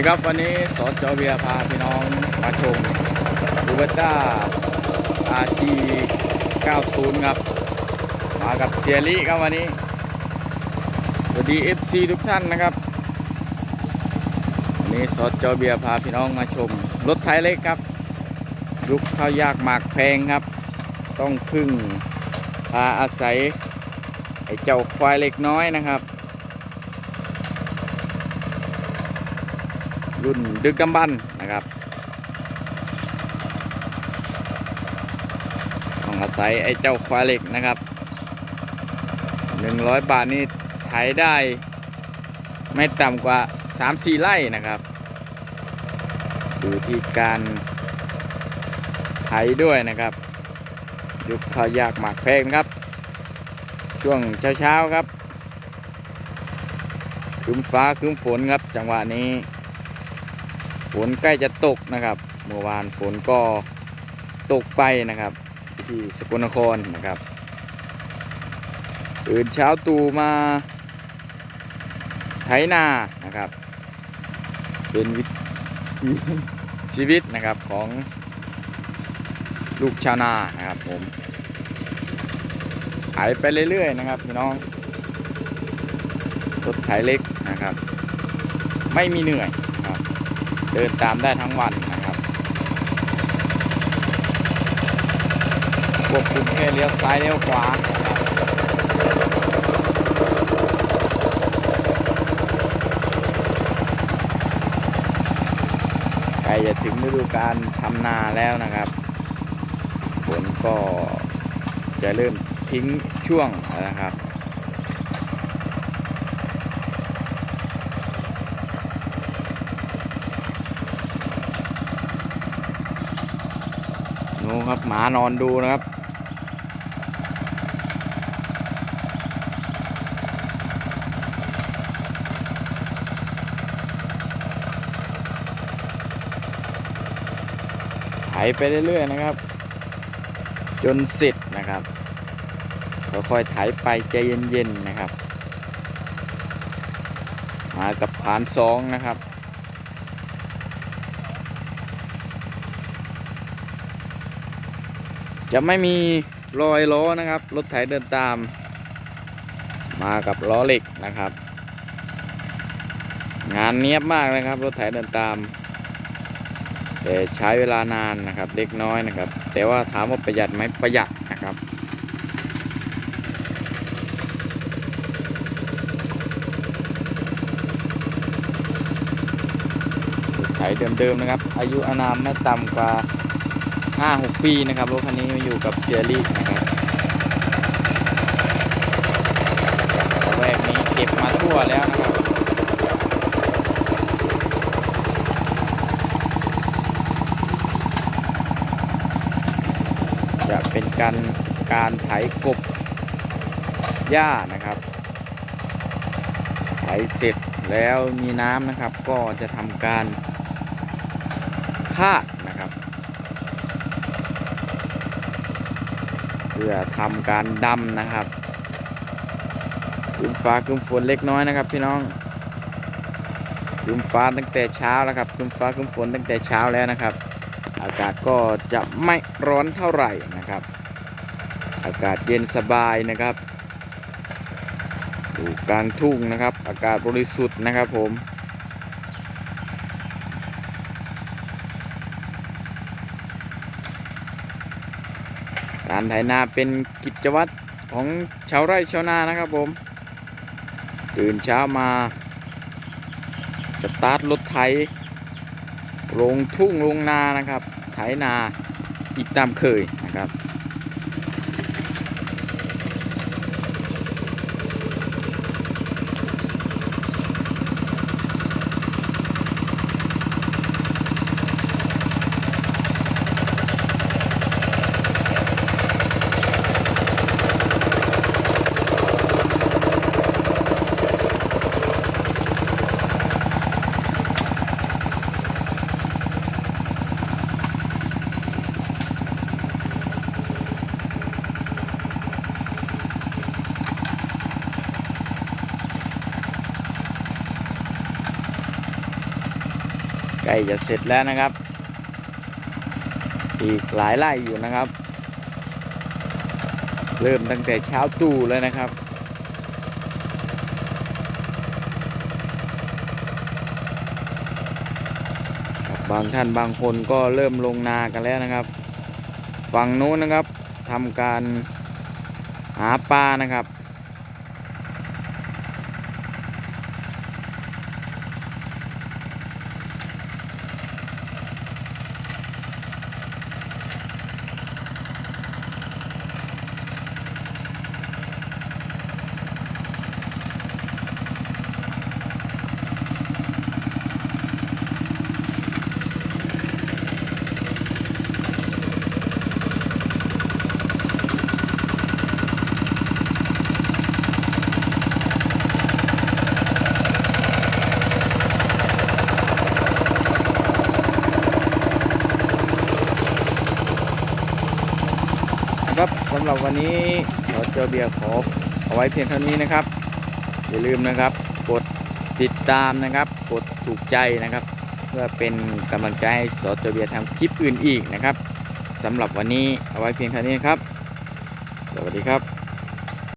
ดีครับวันนี้สจเบียร์พาพี่น้องมาชมอูเบต้า RG 90 ครับ มากับเซียรี่ครับวันนี้ สวัสดี FC ทุกท่านนะครับ วันนี้สจเบียร์พาพี่น้องมาชม รถไทยเล็กครับยุคข้าวยากหมากแพงครับ ต้องพึ่งพาอาศัยไอ้เจ้าควายเล็กน้อยนะครับ รุ่นดึกดำบรรพ์นะครับต้องอาศัยไอ้เจ้าควายเหล็กนะครับหนึ่งร้อยบาทนี่ไถได้ไม่ต่ำกว่าสามสี่ไร่นะครับดูที่การไถด้วยนะครับ ยุคข้าวยากหมากแพงครับ ช่วงเช้าๆครับคืมฟ้าคืมฝนครับจังหวะนี้ ฝนใกล้จะตกนะครับ เมื่อวานฝนก็ตกไปนะครับ ที่สกลนครนะครับตื่นเช้าตู่มาไถนานะครับ เป็นวิถีชีวิตนะครับของลูกชาวนานะครับผมไถไปเรื่อยๆนะครับพี่น้องรถไถเล็กนะครับ ไม่มีเหนื่อย ดินตามได้ทั้งวันนะครับควบคุมแค่เลี้ยวซ้ายเลี้ยวขวาใกล้จะถึงฤดูการทำนาแล้วนะครับฝนก็จะเริ่มทิ้งช่วงนะครับ ครับหมานอนดูนะครับ ไถไปเรื่อยๆนะครับ จนเสร็จนะครับค่อยๆไถไปใจเย็นๆนะครับ มากับผานสองนะครับ จะไม่มีรอยล้อนะครับ รถไถเดินตาม มากับล้อเหล็กนะครับ งานเนียบมากนะครับ รถไถเดินตาม แต่ใช้เวลานานนะครับเล็กน้อยนะครับ แต่ว่าถามว่าประหยัดไหมประหยัดนะครับไถเดิมๆนะครับ อายุอานามไม่ต่ำกว่า ห้าหกปีนะครับรถคันนี้มาอยู่กับเซียรี่นะครับแวกนี้เก็บมาทั่วแล้วนะครับจะเป็นการการไถกบหญ้านะครับไถเสร็จแล้วมีน้ำนะครับ ก็จะทำการคาดนะครับ พื่อทำการดำนะครับครึ้มฟ้าครึ้มฝนเล็กน้อยนะครับ พี่น้องครึ้มฟ้าตั้งแต่เช้าแล้วครับครึ้มฟ้าครึ้มฝนตั้งแต่เช้าแล้วนะครับ อากาศก็จะไม่ร้อนเท่าไหร่นะครับ อากาศเย็นสบายนะครับอยู่กลางทุ่งนะครับ อากาศบริสุทธิ์นะครับผม การไถนาเป็นกิจวัตรของชาวไร่ชาวนานะครับผม ตื่นเช้ามาสตาร์ทรถไถลงทุ่งลงนานะครับ ไถนาอีกตามเคย ใกล้จะเสร็จแล้วนะครับ อีกหลายไร่อยู่นะครับ เริ่มตั้งแต่เช้าตู่เลยนะครับบางท่านบางคนก็เริ่มลงนากันแล้วนะครับ ฝั่งนู้นนะครับทำการหาปลานะครับ ครับสำหรับวันนี้ขอเจอเบียร์ขอเอาไว้เพียงเท่านี้นะครับ อย่าลืมนะครับ กดติดตามนะครับ กดถูกใจนะครับ เพื่อเป็นกำลังใจให้สอเจอเบียร์ทำคลิปอื่นอีกนะครับสำหรับวันนี้เอาไว้เพียงเท่านี้นครับ สวัสดีครับ